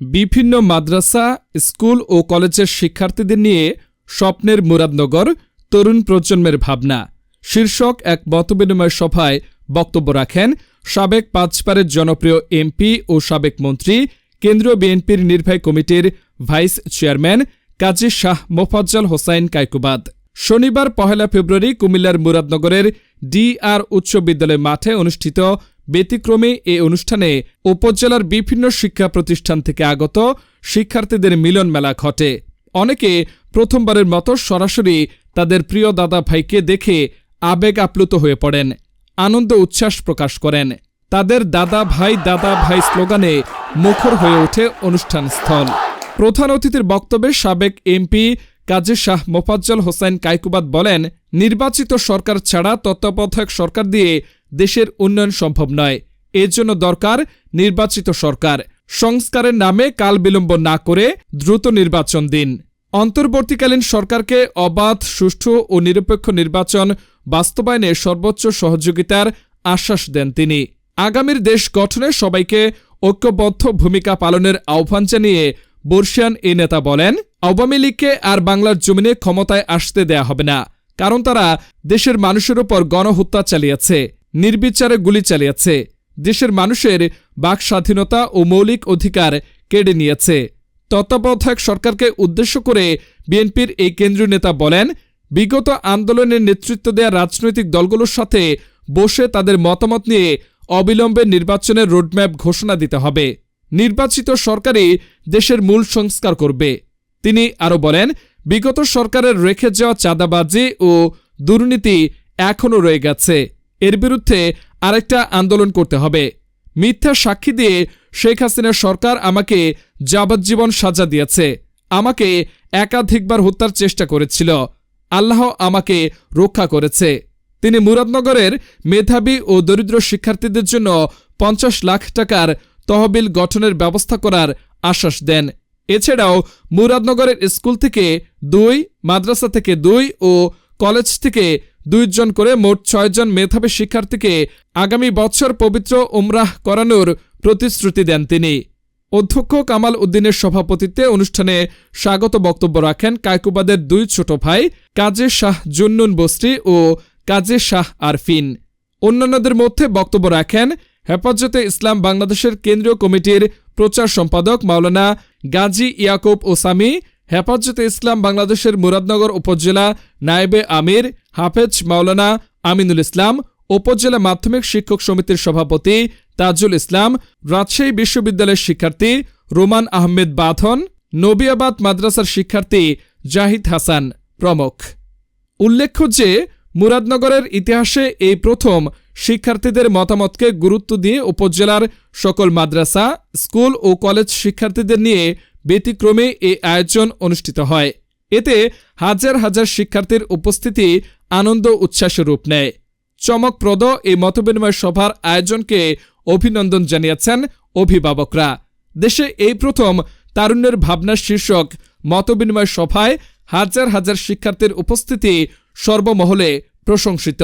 বিভিন্ন মাদ্রাসা, স্কুল ও কলেজের শিক্ষার্থীদের নিয়ে স্বপ্নের মুরাদনগর তরুণ প্রজন্মের ভাবনা। শীর্ষক এক মতবিনিময় সভায় বক্তব্য রাখেন সাবেক পাঁচবারের জনপ্রিয় এমপি ও সাবেক মন্ত্রী, কেন্দ্রীয় বিএনপির নির্বাহী কমিটির ভাইস চেয়ারম্যান কাজী শাহ মোফাজ্জল হোসাইন কাইকুবাদ শনিবার পহেলা ফেব্রুয়ারি কুমিল্লার মুরাদনগরের ডিআর উচ্চ বিদ্যালয় মাঠে অনুষ্ঠিত ব্যতিক্রমে এ অনুষ্ঠানে উপজেলার বিভিন্ন শিক্ষা প্রতিষ্ঠান থেকে আগত শিক্ষার্থীদের মিলন মেলা ঘটে। অনেকে প্রথমবারের মতো সরাসরি তাদের প্রিয় দাদা ভাইকে দেখে আবেগ আপ্লুত হয়ে পড়েন, আনন্দ উচ্ছ্বাস প্রকাশ করেন। তাদের দাদা ভাই দাদা ভাই স্লোগানে মুখর হয়ে ওঠে অনুষ্ঠান স্থল। প্রধান অতিথির বক্তব্যে সাবেক এমপি কাজী শাহ মোফাজ্জল হোসেন কাইকুবাদ বলেন, নির্বাচিত সরকার ছাড়া তত্ত্বাবধায়ক সরকার দিয়ে দেশের উন্নয়ন সম্ভব নয়। এর জন্য দরকার নির্বাচিত সরকার। সংস্কারের নামে কাল বিলম্ব না করে দ্রুত নির্বাচন দিন। অন্তর্বর্তীকালীন সরকারকে অবাধ, সুষ্ঠু ও নিরপেক্ষ নির্বাচন বাস্তবায়নে সর্বোচ্চ সহযোগিতার আশ্বাস দেন তিনি। আগামীর দেশ গঠনে সবাইকে ঐক্যবদ্ধ ভূমিকা পালনের আহ্বান জানিয়ে বর্ষিয়ান এই নেতা বলেন, আওয়ামী লীগকে আর বাংলার জমিনে ক্ষমতায় আসতে দেয়া হবে না, কারণ তারা দেশের মানুষের ওপর গণহত্যা চালিয়েছে। নির্বিচারে গুলি চালিয়েছে। দেশের মানুষের বাক স্বাধীনতা ও মৌলিক অধিকার কেড়ে নিয়েছে। তত্ত্বাবধায়ক সরকারকে উদ্দেশ্য করে বিএনপির এই কেন্দ্রীয় নেতা বলেন, বিগত আন্দোলনের নেতৃত্ব দেয়া রাজনৈতিক দলগুলোর সাথে বসে তাদের মতামত নিয়ে অবিলম্বে নির্বাচনের রোডম্যাপ ঘোষণা দিতে হবে। নির্বাচিত সরকারই দেশের মূল সংস্কার করবে। তিনি আরও বলেন, বিগত সরকারের রেখে যাওয়া চাঁদাবাজি ও দুর্নীতি এখনও রয়ে গেছে। এর বিরুদ্ধে আরেকটা আন্দোলন করতে হবে। মিথ্যা সাক্ষী দিয়ে শেখ হাসিনার সরকার আমাকে যাবজ্জীবন সাজা দিয়েছে। আমাকে একাধিকবার হত্যার চেষ্টা করেছিল। আল্লাহ আমাকে রক্ষা করেছে। তিনি মুরাদনগরের মেধাবী ও দরিদ্র শিক্ষার্থীদের জন্য পঞ্চাশ লাখ টাকার তহবিল গঠনের ব্যবস্থা করার আশ্বাস দেন। এছাড়াও মুরাদনগরের স্কুল থেকে দুই, মাদ্রাসা থেকে দুই ও কলেজ থেকে দুইজন করে মোট ছয়জন মেধাবী শিক্ষার্থীকে আগামী বছর পবিত্র উমরাহ করানোর প্রতিশ্রুতি দেন তিনি। অধ্যক্ষ কামাল উদ্দিনের সভাপতিত্বে অনুষ্ঠানে স্বাগত বক্তব্য রাখেন কায়কুবাদের দুই ছোট ভাই কাজী শাহ জুন্নুন বস্রি ও কাজী শাহ আরফিন। অন্যান্যদের মধ্যে বক্তব্য রাখেন হেফাজতে ইসলাম বাংলাদেশের কেন্দ্রীয় কমিটির প্রচার সম্পাদক মাওলানা গাজী ইয়াকুব ওসামি হেফাজতে ইসলাম বাংলাদেশের মুরাদনগর উপজেলা নায়েবে আমির হাফেজ মাওলানা আমিনুল ইসলাম, উপজেলা মাধ্যমিক শিক্ষক সমিতির সভাপতি তাজুল ইসলাম, রাজশাহী বিশ্ববিদ্যালয়ের শিক্ষার্থী রোমান আহমেদ বাঁধন, নবিয়াবাদ মাদ্রাসার শিক্ষার্থী জাহিদ হাসান প্রমুখ। উল্লেখ্য যে, মুরাদনগরের ইতিহাসে এই প্রথম শিক্ষার্থীদের মতামতকে গুরুত্ব দিয়ে উপজেলার সকল মাদ্রাসা, স্কুল ও কলেজ শিক্ষার্থীদের নিয়ে ব্যতিক্রমে এই আয়োজন অনুষ্ঠিত হয়। এতে হাজার হাজার শিক্ষার্থীর উপস্থিতি আনন্দ উচ্ছ্বাসের রূপ নেয়। চমকপ্রদ এই মতবিনিময় সভার আয়োজনকে অভিনন্দন জানিয়েছেন অভিভাবকরা। দেশে এই প্রথম তারুণ্যের ভাবনা শীর্ষক মতবিনিময় সভায় হাজার হাজার শিক্ষার্থীর উপস্থিতি সর্বমহলে প্রশংসিত।